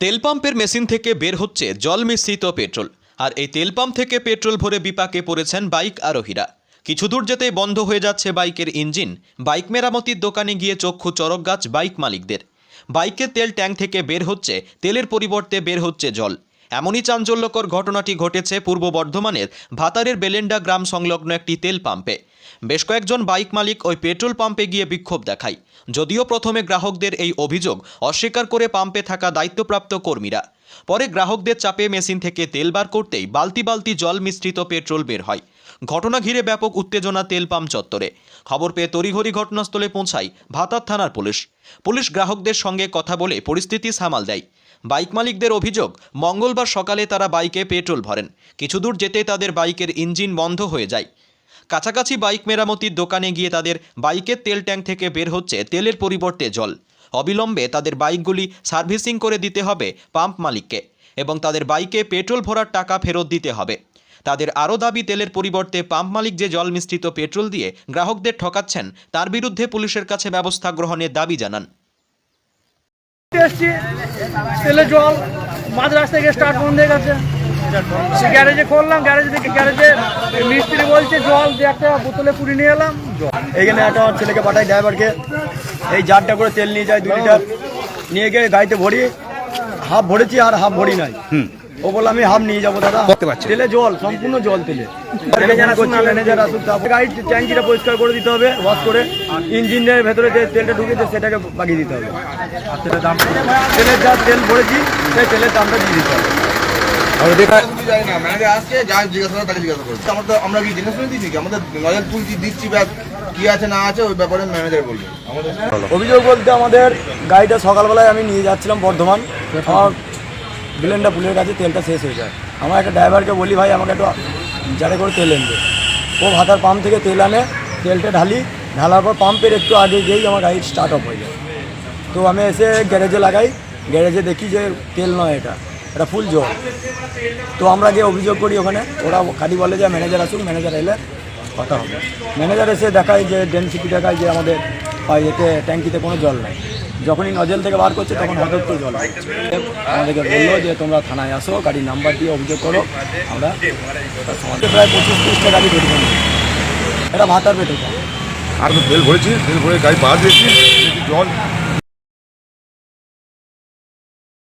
তেল পাম্পের মেশিন থেকে বের হচ্ছে জল মিশ্রিত পেট্রোল। আর এই তেল পাম্প থেকে পেট্রোল ভরে বিপাকে পড়েছেন বাইক আরোহীরা। কিছু দূর যেতেই বন্ধ হয়ে যাচ্ছে বাইকের ইঞ্জিন। বাইক মেরামতির দোকানে গিয়ে চক্ষু চরক গাছ বাইক মালিকদের। বাইকের তেল ট্যাঙ্ক থেকে বের হচ্ছে, তেলের পরিবর্তে বের হচ্ছে জল। এমনই চাঞ্চল্যকর ঘটনাটি ঘটেছে পূর্ব বর্ধমানের ভাতারের বেলেন্ডা গ্রাম সংলগ্ন একটি তেল পাম্পে। বেশ কয়েকজন বাইক মালিক ওই পেট্রোল পাম্পে গিয়ে বিক্ষোভ দেখায়। যদিও প্রথমে গ্রাহকদের এই অভিযোগ অস্বীকার করে পাম্পে থাকা দায়িত্বপ্রাপ্ত কর্মীরা। পরে গ্রাহকদের চাপে মেশিন থেকে তেল বার করতেই বালতি বালতি জল মিশ্রিত পেট্রোল বের হয়। ঘটনা ঘিরে ব্যাপক উত্তেজনা তেল পাম্প চত্বরে। খবর পেয়ে তড়িঘড়ি ঘটনাস্থলে পৌঁছায় ভাতার থানার পুলিশ। পুলিশ গ্রাহকদের সঙ্গে কথা বলে পরিস্থিতি সামাল দেয়। বাইক মালিকদের অভিযোগ, মঙ্গলবার সকালে তারা বাইকে পেট্রোল ভরেন। কিছু দূর যেতে তাদের বাইকের ইঞ্জিন বন্ধ হয়ে যায়। কাছাকাছি বাইক মেরামতির দোকানে গিয়ে তাদের বাইকের তেল ট্যাঙ্ক থেকে বের হচ্ছে তেলের পরিবর্তে জল। অবিলম্বে তাদের বাইকগুলি সার্ভিসিং করে দিতে হবে পাম্প মালিককে এবং তাদের বাইকে পেট্রোল ভরার টাকা ফেরত দিতে হবে। তাদের আরও দাবি, তেলের পরিবর্তে পাম্প মালিক যে জল মিশ্রিত পেট্রোল দিয়ে গ্রাহকদের ঠকাচ্ছেন, তার বিরুদ্ধে পুলিশের কাছে ব্যবস্থা গ্রহণের দাবি জানান। এসছি। তেলে জল মাঝ রাস্তা থেকে স্টার্ট বন্ধ হয়ে গেছে সে গ্যারেজে করলাম গ্যারেজে থেকে গ্যারেজে মিস্ত্রি বলছে জল দিয়ে একটা বোতলে পুরি নিয়ে এলাম। জল এইখানে একটা আমার ছেলেকে পাঠাই ড্রাইভারকে এই জারটা করে তেল নিয়ে যায় দু লিটার নিয়ে গিয়ে গাড়িতে ভরি। হাফ ভরেছি আর হাফ ভরি নাই। ও বলল আমি হাফ নিয়ে যাব দাদা। তেলে জল সম্পূর্ণ জল তেলে। ম্যানেজার তারপরে গাড়ির ট্যাঙ্কিটা পরিষ্কার করে দিতে হবে ওয়াশ করে। ইঞ্জিনের ভেতরে যে তেলটা ঢুকেছে সেটাকে বাগিয়ে দিতে হবে। তেলের যা তেল ভরেছি সেই তেলের দামটা দিয়ে দিতে হবে। না ম্যানেজার আসছে যা জিজ্ঞাসা করে তাকে জিজ্ঞাসা করছে আমরা আমরা কি জেনে শুনে দিচ্ছি আমাদের নজর তুলছি দিচ্ছি কি আছে না আছে ওই ব্যাপারে ম্যানেজার বলবে। আমাদের অভিযোগ বলতে আমাদের গাড়িটা সকালবেলায় আমি নিয়ে যাচ্ছিলাম বর্ধমান। আমার বিলেনটা পুলের কাছে তেলটা শেষ হয়ে যায়। আমার একটা ড্রাইভারকে বলি, ভাই, আমাকে একটু যারে করে তেল এনবে ও ভাতার পাম্প থেকে তেল আনে, তেলটা ঢালি, ঢালার পর পাম্পের একটু আগে গিয়েই আমার গাড়ি স্টার্ট অফ হয়ে যায়। তো আমি এসে গ্যারেজে লাগাই গ্যারেজে দেখি যে তেল নয় এটা এটা ফুল জল। তো আমরা গিয়ে অভিযোগ করি ওখানে, ওরা খালি বলে যে ম্যানেজার আসুক ম্যানেজার এলে কথা হবে। ম্যানেজার এসে দেখায় যে ডেন্সিটি দেখায় যে আমাদের এতে ট্যাঙ্কিতে কোনো জল নাই। যখনই নজেল থেকে বার করছে, তখন হঠাৎ করে জল আমাদেরকে বলল যে, তোমরা থানায় আসো, গাড়ির নাম্বার দিয়ে অভিযোগ করো। আমরা প্রায় পঁচিশ তিরিশটা গাড়ি যাবে এটা ভাতার পেটে। আর তো তেল ভরেছি, তেল ভরে গাড়ি পা দিয়েছি জল